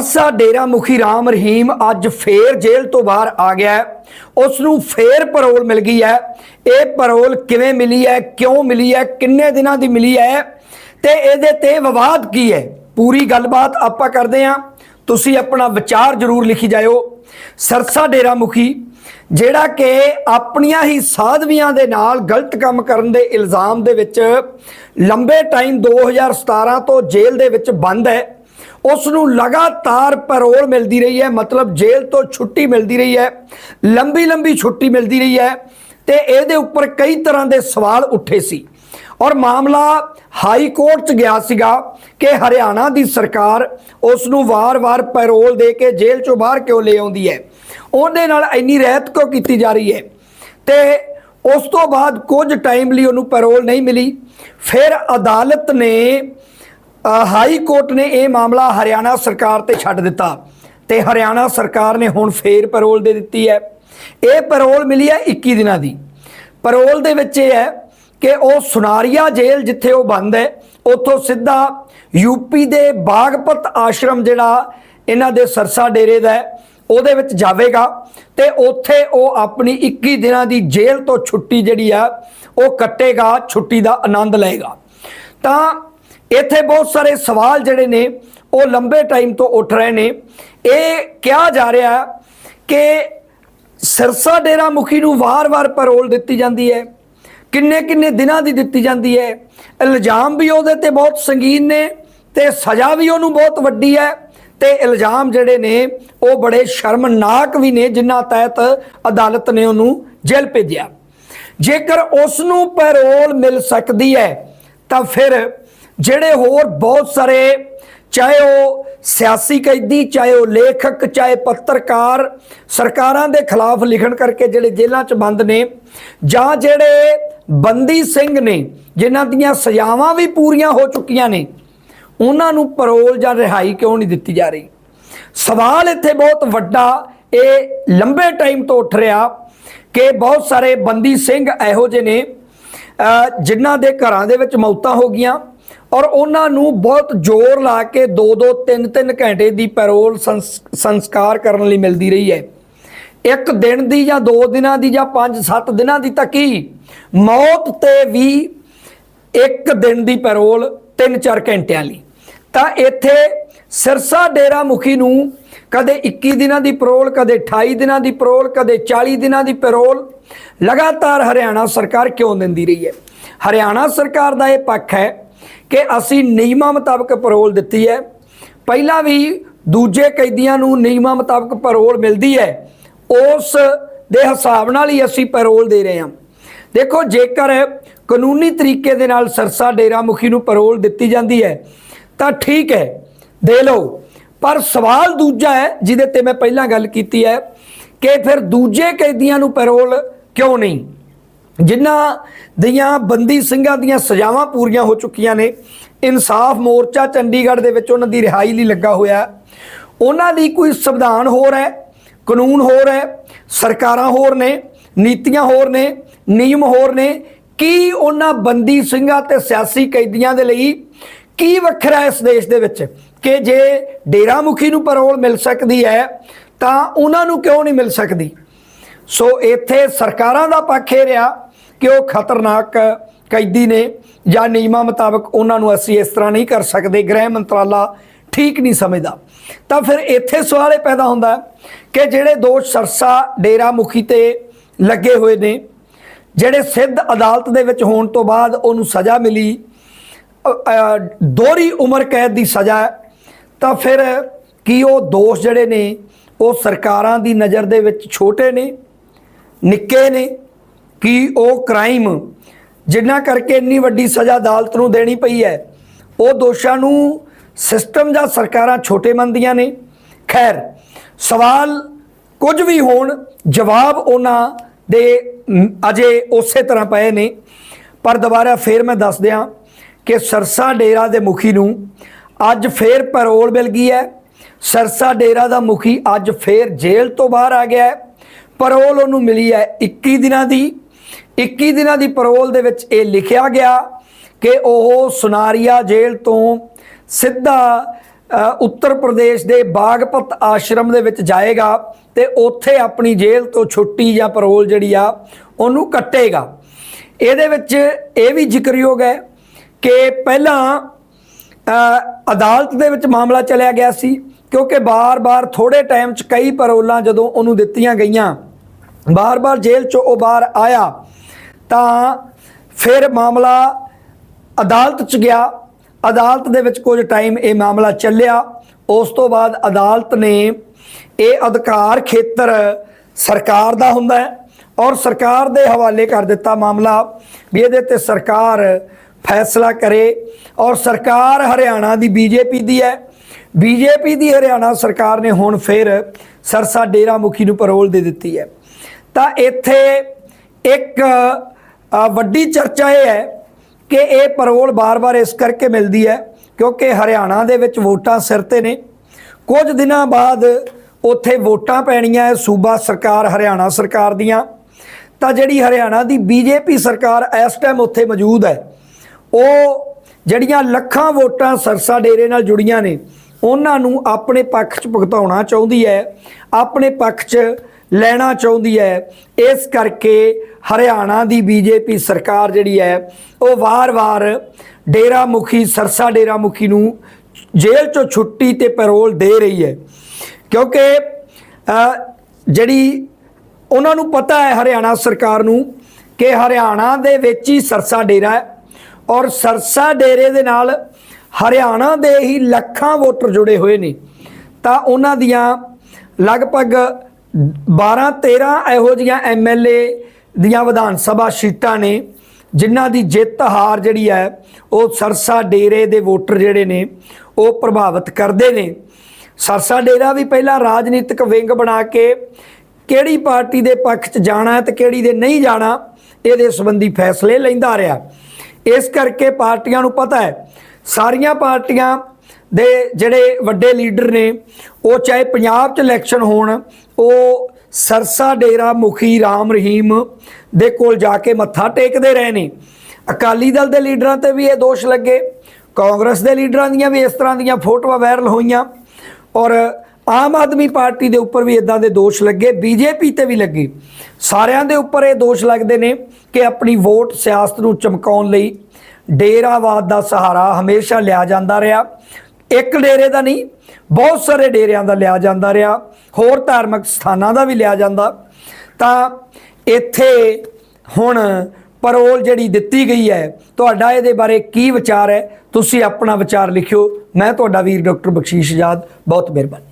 ਸਰਸਾ ਡੇਰਾ ਮੁਖੀ ਰਾਮ ਰਹੀਮ ਅੱਜ ਫੇਰ ਜੇਲ੍ਹ ਤੋਂ ਬਾਹਰ ਆ ਗਿਆ ਹੈ। ਉਸ ਨੂੰ ਫੇਰ ਪਰੋਲ ਮਿਲ ਗਈ ਹੈ। ਇਹ ਪਰੋਲ ਕਿਵੇਂ ਮਿਲੀ ਹੈ, ਕਿਉਂ ਮਿਲੀ ਹੈ, ਕਿੰਨੇ ਦਿਨਾਂ ਦੀ ਮਿਲੀ ਹੈ ਤੇ ਇਹਦੇ ਤੇ ਵਿਵਾਦ ਕੀ ਹੈ? ਪੂਰੀ ਗੱਲਬਾਤ ਆਪਾਂ ਕਰਦੇ ਹਾਂ। ਤੁਸੀਂ ਆਪਣਾ ਵਿਚਾਰ ਜ਼ਰੂਰ ਲਿਖੀ ਜਾਇਓ। ਸਰਸਾ ਡੇਰਾ ਮੁਖੀ, ਜਿਹੜਾ ਕਿ ਆਪਣੀਆਂ ਹੀ ਸਾਧਵੀਆਂ ਦੇ ਨਾਲ ਗਲਤ ਕੰਮ ਕਰਨ ਦੇ ਇਲਜ਼ਾਮ ਦੇ ਵਿੱਚ ਲੰਬੇ ਟਾਈਮ 2017 ਤੋਂ ਜੇਲ੍ਹ ਦੇ ਵਿੱਚ ਬੰਦ ਹੈ। ਉਸ ਨੂੰ ਲਗਾਤਾਰ ਪੈਰੋਲ ਮਿਲਦੀ ਰਹੀ ਹੈ, ਮਤਲਬ ਜੇਲ੍ਹ ਤੋਂ ਛੁੱਟੀ ਮਿਲਦੀ ਰਹੀ ਹੈ, ਲੰਬੀ ਲੰਬੀ ਛੁੱਟੀ ਮਿਲਦੀ ਰਹੀ ਹੈ ਤੇ ਇਹਦੇ ਉੱਪਰ ਕਈ ਤਰ੍ਹਾਂ ਦੇ ਸਵਾਲ ਉੱਠੇ ਸੀ। ਔਰ ਮਾਮਲਾ ਹਾਈ ਕੋਰਟ 'ਚ ਗਿਆ ਸੀਗਾ ਕਿ ਹਰਿਆਣਾ ਦੀ ਸਰਕਾਰ ਉਸ ਨੂੰ ਵਾਰ-ਵਾਰ ਪੈਰੋਲ ਦੇ ਕੇ ਜੇਲ੍ਹ 'ਚੋਂ ਬਾਹਰ ਕਿਉਂ ਲੈ ਆਉਂਦੀ ਹੈ? ਉਹਦੇ ਨਾਲ ਇੰਨੀ ਰਹਿਤ ਕਿਉਂ ਕੀਤੀ ਜਾ ਰਹੀ ਹੈ? ਤੇ ਉਸ ਤੋਂ ਬਾਅਦ ਕੁਝ ਟਾਈਮ ਲਈ ਉਹਨੂੰ ਪੈਰੋਲ ਨਹੀਂ ਮਿਲੀ। ਫਿਰ ਅਦਾਲਤ ਨੇ ਹਾਈ ਕੋਰਟ ਨੇ ਇਹ ਮਾਮਲਾ ਹਰਿਆਣਾ ਸਰਕਾਰ ਤੇ ਛੱਡ ਦਿੱਤਾ ਤੇ ਹਰਿਆਣਾ ਸਰਕਾਰ ਨੇ ਹੁਣ ਫੇਰ ਪੈਰੋਲ ਦੇ ਦਿੱਤੀ ਹੈ। ਇਹ ਪੈਰੋਲ ਮਿਲੀ ਹੈ 21 ਦਿਨਾਂ ਦੀ। ਪੈਰੋਲ ਦੇ ਵਿੱਚ ਇਹ ਹੈ ਕਿ ਉਹ ਸੁਨਾਰੀਆ ਜੇਲ੍ਹ ਜਿੱਥੇ ਉਹ ਬੰਦ ਹੈ, ਉੱਥੋਂ ਸਿੱਧਾ ਯੂਪੀ ਦੇ ਬਾਗਪਤ ਆਸ਼ਰਮ ਜਿਹੜਾ ਇਹਨਾਂ ਦੇ ਸਰਸਾ ਡੇਰੇ ਦਾ ਹੈ, ਉਹਦੇ ਵਿੱਚ ਜਾਵੇਗਾ ਤੇ ਉੱਥੇ ਉਹ ਆਪਣੀ 21 ਦਿਨਾਂ ਦੀ ਜੇਲ੍ਹ ਤੋਂ ਛੁੱਟੀ ਜਿਹੜੀ ਆ, ਉਹ ਕੱਟੇਗਾ, ਛੁੱਟੀ ਦਾ ਆਨੰਦ ਲਏਗਾ। ਤਾਂ ਇੱਥੇ ਬਹੁਤ ਸਾਰੇ ਸਵਾਲ ਜਿਹੜੇ ਨੇ, ਉਹ ਲੰਬੇ ਟਾਈਮ ਤੋਂ ਉੱਠ ਰਹੇ ਨੇ। ਇਹ ਕਿਹਾ ਜਾ ਰਿਹਾ ਕਿ ਸਿਰਸਾ ਡੇਰਾ ਮੁਖੀ ਨੂੰ ਵਾਰ-ਵਾਰ ਪੈਰੋਲ ਦਿੱਤੀ ਜਾਂਦੀ ਹੈ ਕਿੰਨੇ ਕਿੰਨੇ ਦਿਨਾਂ ਦੀ ਦਿੱਤੀ ਜਾਂਦੀ ਹੈ, ਇਲਜ਼ਾਮ ਵੀ ਉਹਦੇ ਤੇ ਬਹੁਤ ਸੰਗੀਨ ਨੇ ਤੇ ਸਜ਼ਾ ਵੀ ਉਹਨੂੰ ਬਹੁਤ ਵੱਡੀ ਹੈ ਤੇ ਇਲਜ਼ਾਮ ਜਿਹੜੇ ਨੇ, ਉਹ ਬੜੇ ਸ਼ਰਮਨਾਕ ਵੀ ਨੇ, ਜਿਨ੍ਹਾਂ ਤਹਿਤ ਅਦਾਲਤ ਨੇ ਉਹਨੂੰ ਜੇਲ੍ਹ ਭੇਜਿਆ। ਜੇਕਰ ਉਸ ਨੂੰ ਪੈਰੋਲ ਮਿਲ ਸਕਦੀ ਹੈ, ਤਾਂ ਫਿਰ ਜਿਹੜੇ ਹੋਰ ਬਹੁਤ ਸਾਰੇ, ਚਾਹੇ ਉਹ ਸਿਆਸੀ ਕੈਦੀ, ਚਾਹੇ ਉਹ ਲੇਖਕ, ਚਾਹੇ ਪੱਤਰਕਾਰ, ਸਰਕਾਰਾਂ ਦੇ ਖਿਲਾਫ ਲਿਖਣ ਕਰਕੇ ਜਿਹੜੇ ਜੇਲ੍ਹਾਂ 'ਚ ਬੰਦ ਨੇ, ਜਾਂ ਜਿਹੜੇ ਬੰਦੀ ਸਿੰਘ ਨੇ, ਜਿਨ੍ਹਾਂ ਦੀਆਂ ਸਜ਼ਾਵਾਂ ਵੀ ਪੂਰੀਆਂ ਹੋ ਚੁੱਕੀਆਂ ਨੇ, ਉਹਨਾਂ ਨੂੰ ਪਰੋਲ ਜਾਂ ਰਿਹਾਈ ਕਿਉਂ ਨਹੀਂ ਦਿੱਤੀ ਜਾ ਰਹੀ? ਸਵਾਲ ਇੱਥੇ ਬਹੁਤ ਵੱਡਾ, ਇਹ ਲੰਬੇ ਟਾਈਮ ਤੋਂ ਉੱਠ ਰਿਹਾ ਕਿ ਬਹੁਤ ਸਾਰੇ ਬੰਦੀ ਸਿੰਘ ਇਹੋ ਜਿਹੇ ਨੇ ਜਿਨ੍ਹਾਂ ਦੇ ਘਰਾਂ ਦੇ ਵਿੱਚ ਮੌਤਾਂ ਹੋ ਗਈਆਂ। ਔਰ ਉਹਨਾਂ ਨੂੰ ਬਹੁਤ ਜ਼ੋਰ ਲਾ ਕੇ 2-2 3-3 ਘੰਟੇ ਦੀ ਪੈਰੋਲ ਸੰਸ- ਸੰਸਕਾਰ ਕਰਨ ਲਈ ਮਿਲਦੀ ਰਹੀ ਹੈ। ਇੱਕ ਦਿਨ ਦੀ ਜਾਂ 2 ਦਿਨਾਂ ਦੀ ਜਾਂ 5-7 ਦਿਨਾਂ ਦੀ ਤਾਂ ਕੀ ਮੌਤ ਤੇ ਵੀ ਇੱਕ ਦਿਨ ਦੀ ਪੈਰੋਲ 3-4 ਘੰਟਿਆਂ ਲਈ। ਤਾਂ ਇੱਥੇ ਸਿਰਸਾ ਡੇਰਾ ਮੁਖੀ ਨੂੰ ਕਦੇ 21 ਦਿਨਾਂ ਦੀ ਪੈਰੋਲ, ਕਦੇ 28 ਦਿਨਾਂ ਦੀ ਪੈਰੋਲ, ਕਦੇ 40 ਦਿਨਾਂ ਦੀ ਪੈਰੋਲ ਲਗਾਤਾਰ ਹਰਿਆਣਾ ਸਰਕਾਰ ਕਿਉਂ ਦਿੰਦੀ ਰਹੀ ਹੈ? ਹਰਿਆਣਾ ਸਰਕਾਰ ਦਾ ਇਹ ਪੱਖ ਹੈ ਕਿ ਅਸੀਂ ਨਿਯਮਾਂ ਮੁਤਾਬਕ ਪੈਰੋਲ ਦਿੱਤੀ ਹੈ। ਪਹਿਲਾਂ ਵੀ ਦੂਜੇ ਕੈਦੀਆਂ ਨੂੰ ਨਿਯਮਾਂ ਮੁਤਾਬਕ ਪੈਰੋਲ ਮਿਲਦੀ ਹੈ। ਉਸ ਦੇ ਹਿਸਾਬ ਨਾਲ ਹੀ ਅਸੀਂ ਪੈਰੋਲ ਦੇ ਰਹੇ ਹਾਂ। ਦੇਖੋ, ਜੇਕਰ ਕਾਨੂੰਨੀ ਤਰੀਕੇ ਦੇ ਨਾਲ ਸਰਸਾ ਡੇਰਾ ਮੁਖੀ ਨੂੰ ਪੈਰੋਲ ਦਿੱਤੀ ਜਾਂਦੀ ਹੈ, ਤਾਂ ਠੀਕ ਹੈ, ਦੇ ਲਓ। ਪਰ ਸਵਾਲ ਦੂਜਾ ਹੈ, ਜਿਹਦੇ ਤੇ ਮੈਂ ਪਹਿਲਾਂ ਗੱਲ ਕੀਤੀ ਹੈ ਕਿ ਫਿਰ ਦੂਜੇ ਕੈਦੀਆਂ ਨੂੰ ਪੈਰੋਲ ਕਿਉਂ ਨਹੀਂ? ਜਿਨ੍ਹਾਂ ਦੀਆਂ ਬੰਦੀ ਸਿੰਘਾਂ ਦੀਆਂ ਸਜ਼ਾਵਾਂ ਪੂਰੀਆਂ ਹੋ ਚੁੱਕੀਆਂ ਨੇ, ਇਨਸਾਫ ਮੋਰਚਾ ਚੰਡੀਗੜ੍ਹ ਦੇ ਵਿੱਚ ਉਹਨਾਂ ਦੀ ਰਿਹਾਈ ਲਈ ਲੱਗਾ ਹੋਇਆ ਉਹਨਾਂ ਲਈ ਕੋਈ ਸੰਵਿਧਾਨ ਹੋਰ ਹੈ, ਕਾਨੂੰਨ ਹੋਰ ਹੈ, ਸਰਕਾਰਾਂ ਹੋਰ ਨੇ, ਨੀਤੀਆਂ ਹੋਰ ਨੇ, ਨਿਯਮ ਹੋਰ ਨੇ, ਕੀ ਉਹਨਾਂ ਬੰਦੀ ਸਿੰਘਾਂ ਤੇ ਸਿਆਸੀ ਕੈਦੀਆਂ ਦੇ ਲਈ ਕੀ ਵੱਖਰਾ ਇਸ ਦੇਸ਼ ਦੇ ਵਿੱਚ? ਕਿ ਜੇ ਡੇਰਾ ਮੁਖੀ ਨੂੰ ਪੈਰੋਲ ਮਿਲ ਸਕਦੀ ਹੈ, ਤਾਂ ਉਹਨਾਂ ਨੂੰ ਕਿਉਂ ਨਹੀਂ ਮਿਲ ਸਕਦੀ? ਸੋ ਇੱਥੇ ਸਰਕਾਰਾਂ ਦਾ ਪੱਖ ਇਹ ਰਿਹਾ ਕਿ ਉਹ ਖਤਰਨਾਕ ਕੈਦੀ ਨੇ ਜਾਂ ਨਿਯਮਾਂ ਮੁਤਾਬਕ ਉਹਨਾਂ ਨੂੰ ਅਸੀਂ ਇਸ ਤਰ੍ਹਾਂ ਨਹੀਂ ਕਰ ਸਕਦੇ, ਗ੍ਰਹਿ ਮੰਤਰਾਲਾ ਠੀਕ ਨਹੀਂ ਸਮਝਦਾ। ਤਾਂ ਫਿਰ ਇੱਥੇ ਸਵਾਲ ਇਹ ਪੈਦਾ ਹੁੰਦਾ ਕਿ ਜਿਹੜੇ ਦੋਸ਼ ਸਰਸਾ ਡੇਰਾ ਮੁਖੀ ਤੇ ਲੱਗੇ ਹੋਏ ਨੇ, ਜਿਹੜੇ ਸਿੱਧ ਅਦਾਲਤ ਦੇ ਵਿੱਚ ਹੋਣ ਤੋਂ ਬਾਅਦ ਉਹਨੂੰ ਸਜ਼ਾ ਮਿਲੀ ਦੋਹਰੀ ਉਮਰ ਕੈਦ ਦੀ ਸਜ਼ਾ, ਤਾਂ ਫਿਰ ਕੀ ਉਹ ਦੋਸ਼ ਜਿਹੜੇ ਨੇ, ਉਹ ਸਰਕਾਰਾਂ ਦੀ ਨਜ਼ਰ ਦੇ ਵਿੱਚ ਛੋਟੇ ਨੇ, ਨਿੱਕੇ ਨੇ ਕਿ ਉਹ ਕ੍ਰਾਈਮ ਜਿੰਨਾ ਕਰਕੇ ਇੰਨੀ ਵੱਡੀ ਸਜ਼ਾ ਅਦਾਲਤ ਨੂੰ ਦੇਣੀ ਪਈ ਹੈ, ਉਹ ਦੋਸ਼ਾਂ ਨੂੰ ਸਿਸਟਮ ਜਾਂ ਸਰਕਾਰਾਂ ਛੋਟੇ ਮੰਨਦੀਆਂ ਨੇ। ਖੈਰ, ਸਵਾਲ ਕੁਝ ਵੀ ਹੋਣ, ਜਵਾਬ ਉਹਨਾਂ ਦੇ ਅਜੇ ਉਸੇ ਤਰ੍ਹਾਂ ਪਏ ਨੇ। ਪਰ ਦੁਬਾਰਾ ਫੇਰ ਮੈਂ ਦੱਸ ਦਿਆਂ ਕਿ ਸਰਸਾ ਡੇਰਾ ਦੇ ਮੁਖੀ ਨੂੰ ਅੱਜ ਫੇਰ ਪੈਰੋਲ ਮਿਲ ਗਈ ਹੈ। ਸਰਸਾ ਡੇਰਾ ਦਾ ਮੁਖੀ ਅੱਜ ਫੇਰ ਜੇਲ੍ਹ ਤੋਂ ਬਾਹਰ ਆ ਗਿਆ ਹੈ। ਪੈਰੋਲ ਉਹਨੂੰ ਮਿਲੀ ਹੈ 21 ਦਿਨਾਂ ਦੀ। 21 ਦਿਨਾਂ ਦੀ ਪੈਰੋਲ ਦੇ ਵਿੱਚ ਇਹ ਲਿਖਿਆ ਗਿਆ ਕਿ ਉਹ ਸੁਨਾਰੀਆ ਜੇਲ੍ਹ ਤੋਂ ਸਿੱਧਾ ਉੱਤਰ ਪ੍ਰਦੇਸ਼ ਦੇ ਬਾਗਪਤ ਆਸ਼ਰਮ ਦੇ ਵਿੱਚ ਜਾਏਗਾ ਤੇ ਉੱਥੇ ਆਪਣੀ ਜੇਲ੍ਹ ਤੋਂ ਛੁੱਟੀ ਜਾਂ ਪਰੋਲ ਜਿਹੜੀ ਆ, ਉਹਨੂੰ ਕੱਟੇਗਾ। ਇਹਦੇ ਵਿੱਚ ਇਹ ਵੀ ਜ਼ਿਕਰਯੋਗ ਹੈ ਕਿ ਪਹਿਲਾਂ ਅਦਾਲਤ ਦੇ ਵਿੱਚ ਮਾਮਲਾ ਚੱਲਿਆ ਗਿਆ ਸੀ ਕਿਉਂਕਿ ਬਾਰ-ਬਾਰ ਥੋੜੇ ਟਾਈਮ 'ਚ ਕਈ ਪਰੋਲਾਂ ਜਦੋਂ ਉਹਨੂੰ ਦਿੱਤੀਆਂ ਗਈਆਂ, ਬਾਰ-ਬਾਰ ਜੇਲ੍ਹ 'ਚੋਂ ਉਹ ਬਾਹਰ ਆਇਆ ਤਾਂ ਫਿਰ ਮਾਮਲਾ ਅਦਾਲਤ 'ਚ ਗਿਆ। ਅਦਾਲਤ ਦੇ ਵਿੱਚ ਕੁਝ ਟਾਈਮ ਇਹ ਮਾਮਲਾ ਚੱਲਿਆ। ਉਸ ਤੋਂ ਬਾਅਦ ਅਦਾਲਤ ਨੇ ਇਹ ਅਧਿਕਾਰ ਖੇਤਰ ਸਰਕਾਰ ਦਾ ਹੁੰਦਾ ਹੈ ਔਰ ਸਰਕਾਰ ਦੇ ਹਵਾਲੇ ਕਰ ਦਿੱਤਾ ਮਾਮਲਾ ਵੀ ਇਹਦੇ ਤੇ ਸਰਕਾਰ ਫੈਸਲਾ ਕਰੇ ਔਰ ਸਰਕਾਰ ਹਰਿਆਣਾ ਦੀ ਬੀਜੇਪੀ ਦੀ ਹੈ। ਬੀਜੇਪੀ ਦੀ ਹਰਿਆਣਾ ਸਰਕਾਰ ਨੇ ਹੁਣ ਫਿਰ ਸਰਸਾ ਡੇਰਾ ਮੁਖੀ ਨੂੰ ਪਰੋਲ ਦੇ ਦਿੱਤੀ ਹੈ। ਤਾਂ ਇੱਥੇ ਇੱਕ ਵੱਡੀ ਚਰਚਾ ਇਹ ਹੈ ਕਿ ਇਹ ਪਰੋਲ ਬਾਰ-ਬਾਰ ਇਸ ਕਰਕੇ ਮਿਲਦੀ ਹੈ ਕਿਉਂਕਿ ਹਰਿਆਣਾ ਦੇ ਵਿੱਚ ਵੋਟਾਂ ਸਿਰ ਤੇ ਨੇ। ਕੁਝ ਦਿਨਾਂ ਬਾਅਦ ਉੱਥੇ ਵੋਟਾਂ ਪੈਣੀਆਂ ਹੈ ਸੂਬਾ ਸਰਕਾਰ, ਹਰਿਆਣਾ ਸਰਕਾਰ ਦੀਆਂ। ਤਾਂ ਜਿਹੜੀ ਹਰਿਆਣਾ ਦੀ ਬੀਜੇਪੀ ਸਰਕਾਰ ਇਸ ਟਾਈਮ ਉੱਥੇ ਮੌਜੂਦ ਹੈ, ਉਹ ਜਿਹੜੀਆਂ ਲੱਖਾਂ ਵੋਟਾਂ ਸਰਸਾ ਡੇਰੇ ਨਾਲ ਜੁੜੀਆਂ ਨੇ, ਉਹਨਾਂ ਨੂੰ ਆਪਣੇ ਪੱਖ 'ਚ ਭੁਗਤਾਉਣਾ ਚਾਹੁੰਦੀ ਹੈ, ਆਪਣੇ ਪੱਖ 'ਚ ਲੈਣਾ ਚਾਹੁੰਦੀ ਹੈ। ਇਸ ਕਰਕੇ ਹਰਿਆਣਾ ਦੀ ਬੀਜੇਪੀ ਸਰਕਾਰ ਜਿਹੜੀ ਹੈ, ਉਹ ਵਾਰ-ਵਾਰ ਡੇਰਾ ਮੁਖੀ, ਸਰਸਾ ਡੇਰਾ ਮੁਖੀ ਨੂੰ ਜੇਲ੍ਹ 'ਚੋਂ ਛੁੱਟੀ ਤੇ ਪੈਰੋਲ ਦੇ ਰਹੀ ਹੈ। ਕਿਉਂਕਿ ਜਿਹੜੀ ਉਹਨਾਂ ਨੂੰ ਪਤਾ ਹੈ ਹਰਿਆਣਾ ਸਰਕਾਰ ਨੂੰ ਕਿ ਹਰਿਆਣਾ ਦੇ ਵਿੱਚ ਹੀ ਸਰਸਾ ਡੇਰਾ ਹੈ ਔਰ ਸਰਸਾ ਡੇਰੇ ਦੇ ਨਾਲ ਹਰਿਆਣਾ ਦੇ ਹੀ ਲੱਖਾਂ ਵੋਟਰ ਜੁੜੇ ਹੋਏ ਨੇ। ਤਾਂ ਉਹਨਾਂ ਦੀਆਂ ਲਗਭਗ 12 13 ਇਹੋ ਜੀਆਂ ਐਮਐਲਏ ਦੀਆਂ ਵਿਧਾਨ ਸਭਾ ਸੀਟਾਂ ਨੇ, ਜਿਨ੍ਹਾਂ ਦੀ ਜਿੱਤ ਹਾਰ ਜਿਹੜੀ ਹੈ, ਉਹ ਸਰਸਾ ਡੇਰੇ ਦੇ ਵੋਟਰ ਜਿਹੜੇ ਨੇ, ਉਹ ਪ੍ਰਭਾਵਿਤ ਕਰਦੇ ਨੇ। ਸਰਸਾ ਡੇਰਾ ਵੀ ਪਹਿਲਾਂ ਰਾਜਨੀਤਿਕ ਵਿੰਗ ਬਣਾ ਕੇ ਕਿਹੜੀ ਪਾਰਟੀ ਦੇ ਪੱਖ 'ਚ ਜਾਣਾ ਹੈ ਤੇ ਕਿਹੜੀ ਦੇ ਨਹੀਂ ਜਾਣਾ, ਇਹਦੇ ਸੰਬੰਧੀ ਫੈਸਲੇ ਲੈਂਦਾ ਰਿਹਾ। ਇਸ ਕਰਕੇ ਪਾਰਟੀਆਂ ਨੂੰ ਪਤਾ ਹੈ, ਸਾਰੀਆਂ ਪਾਰਟੀਆਂ ਦੇ ਜਿਹੜੇ ਵੱਡੇ ਲੀਡਰ ਨੇ, ਉਹ ਚਾਹੇ ਪੰਜਾਬ 'ਚ ਇਲੈਕਸ਼ਨ ਹੋਣ, ਉਹ ਸਰਸਾ ਡੇਰਾ ਮੁਖੀ ਰਾਮ ਰਹੀਮ ਦੇ ਕੋਲ ਜਾ ਕੇ ਮੱਥਾ ਟੇਕਦੇ ਰਹੇ ਨੇ। ਅਕਾਲੀ ਦਲ ਦੇ ਲੀਡਰਾਂ ਤੇ ਵੀ ਇਹ ਦੋਸ਼ ਲੱਗੇ। ਕਾਂਗਰਸ ਦੇ ਲੀਡਰਾਂ ਦੀਆਂ ਵੀ ਇਸ ਤਰ੍ਹਾਂ ਦੀਆਂ ਫੋਟੋਆਂ ਵਾਇਰਲ ਹੋਈਆਂ। ਔਰ ਆਮ ਆਦਮੀ ਪਾਰਟੀ ਦੇ ਉੱਪਰ ਵੀ ਇਦਾਂ ਦੇ ਦੋਸ਼ ਲੱਗੇ, ਬੀਜੇਪੀ ਤੇ ਵੀ ਲੱਗੇ। ਸਾਰਿਆਂ ਦੇ ਉੱਪਰ ਇਹ ਦੋਸ਼ ਲੱਗਦੇ ਨੇ ਕਿ ਆਪਣੀ ਵੋਟ ਸਿਆਸਤ ਨੂੰ ਚਮਕਾਉਣ ਲਈ ਡੇਰਾਵਾਦ ਦਾ ਸਹਾਰਾ ਹਮੇਸ਼ਾ ਲਿਆ ਜਾਂਦਾ ਰਿਹਾ। ਇੱਕ ਡੇਰੇ ਦਾ ਨਹੀਂ, ਬਹੁਤ ਸਾਰੇ ਡੇਰਿਆਂ ਦਾ ਲਿਆ ਜਾਂਦਾ ਰਿਹਾ, ਹੋਰ ਧਾਰਮਿਕ ਸਥਾਨਾਂ ਦਾ ਵੀ ਲਿਆ ਜਾਂਦਾ। ਤਾਂ ਇੱਥੇ ਹੁਣ ਪਰੋਲ ਜਿਹੜੀ ਦਿੱਤੀ ਗਈ ਹੈ, ਤੁਹਾਡਾ ਇਹਦੇ ਬਾਰੇ ਕੀ ਵਿਚਾਰ ਹੈ? ਤੁਸੀਂ ਆਪਣਾ ਵਿਚਾਰ ਲਿਖਿਓ। ਮੈਂ ਤੁਹਾਡਾ ਵੀਰ ਡਾਕਟਰ ਬਖਸ਼ੀਸ਼ ਆਜ਼ਾਦ, ਬਹੁਤ ਮਿਹਰਬਾਨੀ।